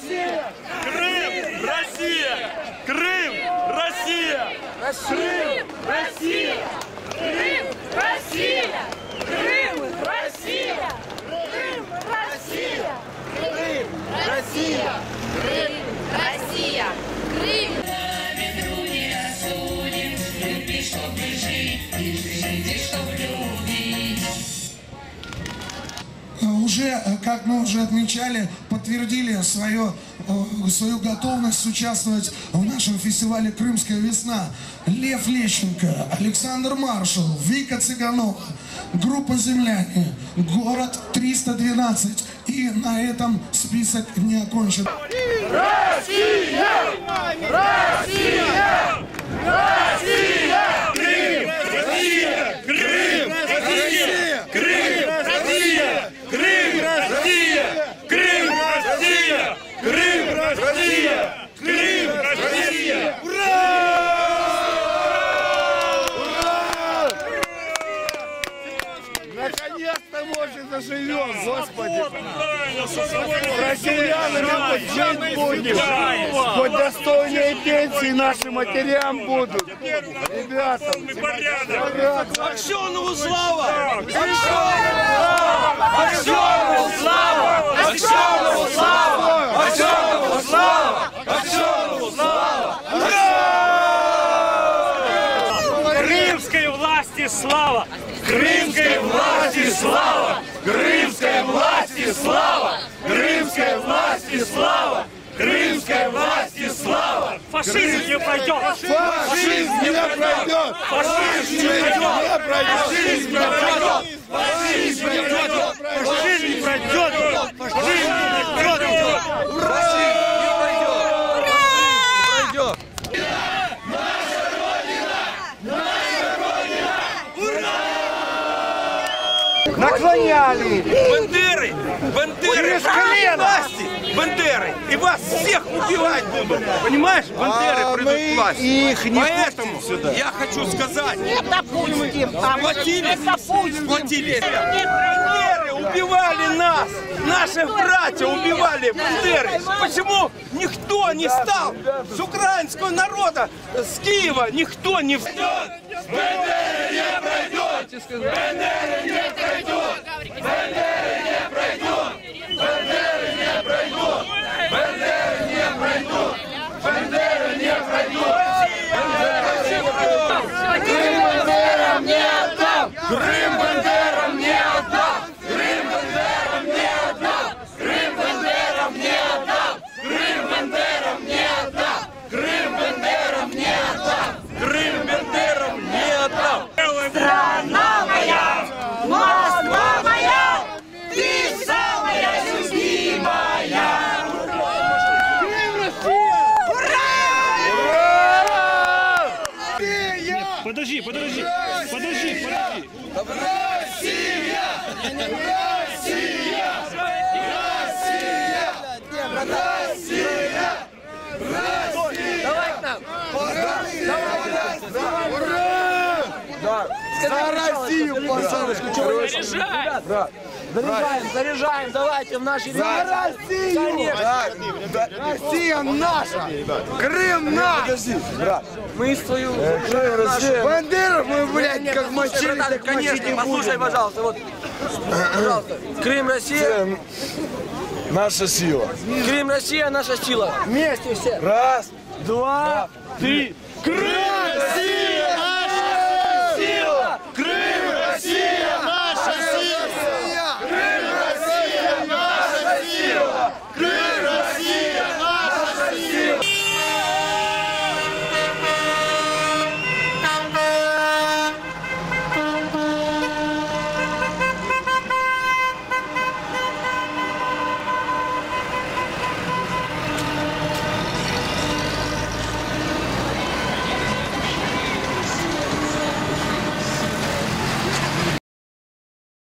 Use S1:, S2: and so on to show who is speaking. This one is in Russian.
S1: Россия! Крым! Россия! Крым! Россия! Крым! Россия! Крым! Россия!
S2: Крым! Россия!
S1: Крым! Россия! Крым!
S3: Россия! Крым! Россия! Крым! Уже, как мы уже отмечали, подтвердили свое, э, свою готовность участвовать в нашем фестивале «Крымская весна». Лев Лещенко, Александр Маршал, Вика Цыганова, группа «Земляне», город 312. И на этом список не окончен.
S2: Россия! Россия! Крым! Россия! Крым! Россия! Крым! Россия! Крым! Россия! Крым! Россия! Крым! Россия! Крым! Россия! Ура!
S4: Наконец-то, может, заживем, Господи. С россиянами хоть жить будем. Хоть достойные пенсии нашим матерям будут. Ребята,
S2: Аксенову слава! Аксенову слава! Аксенову слава! Аксенову слава! Аксенову слава!
S5: Крымской власти слава!
S2: Крымской слава! Крымской власти слава! Крымской власти слава! Крымской власти слава!
S5: Фашизм не пройдет!
S4: фашизм не пройдет!
S2: Фашизм не пройдет! Фашизм не пройдет! Фашизм не пройдет!
S5: Фашизм не пройдет! Фашизм не пройдет!
S4: Наклоняли!
S2: Бандеры! Бандеры! власти! Бандеры! И вас всех убивать будут! Понимаешь? Бандеры
S4: А
S2: придут к власти!
S4: их не
S2: Поэтому
S4: сюда.
S2: я хочу сказать,
S1: Это Путин!
S2: сплотились, сплотились. Бандеры убивали нас! Наших братья убивали бандеры! Почему никто не стал с украинского народа, с Киева, никто не встал? Бандеры не пройдет! Бандеры не пройдет! Бандеры не пройдет! Бандеры не пройдут! Бандеры не пройдут! Бандеры не пройдут! Крым бандерам не отдам! Крым бандерам не отдам! Крым бандерам не отдам! Крым бандерам не отдам! Крым бандерам не отдам! Крым бандерам не отдам! Крым бандерам не отдам!
S1: Страна моя! Москва моя! Ты самая любимая!
S5: Подожди, подожди, подожди, подожди.
S4: За Россию, пожалуйста!
S6: Заряжаем, заряжаем, давайте в наши
S4: За Россию! Да, Россия наша! Крым наш! Подожди, брат.
S6: Мы свою...
S4: Крым, Россия. Бандеров мы, блядь, как мочили, так
S6: конечно,
S4: не
S6: послушай, пожалуйста, вот. Пожалуйста. Крым, Россия.
S4: Наша сила.
S6: Крым, Россия, наша сила. Вместе все.
S4: Раз,
S6: Два, три.
S4: Крым!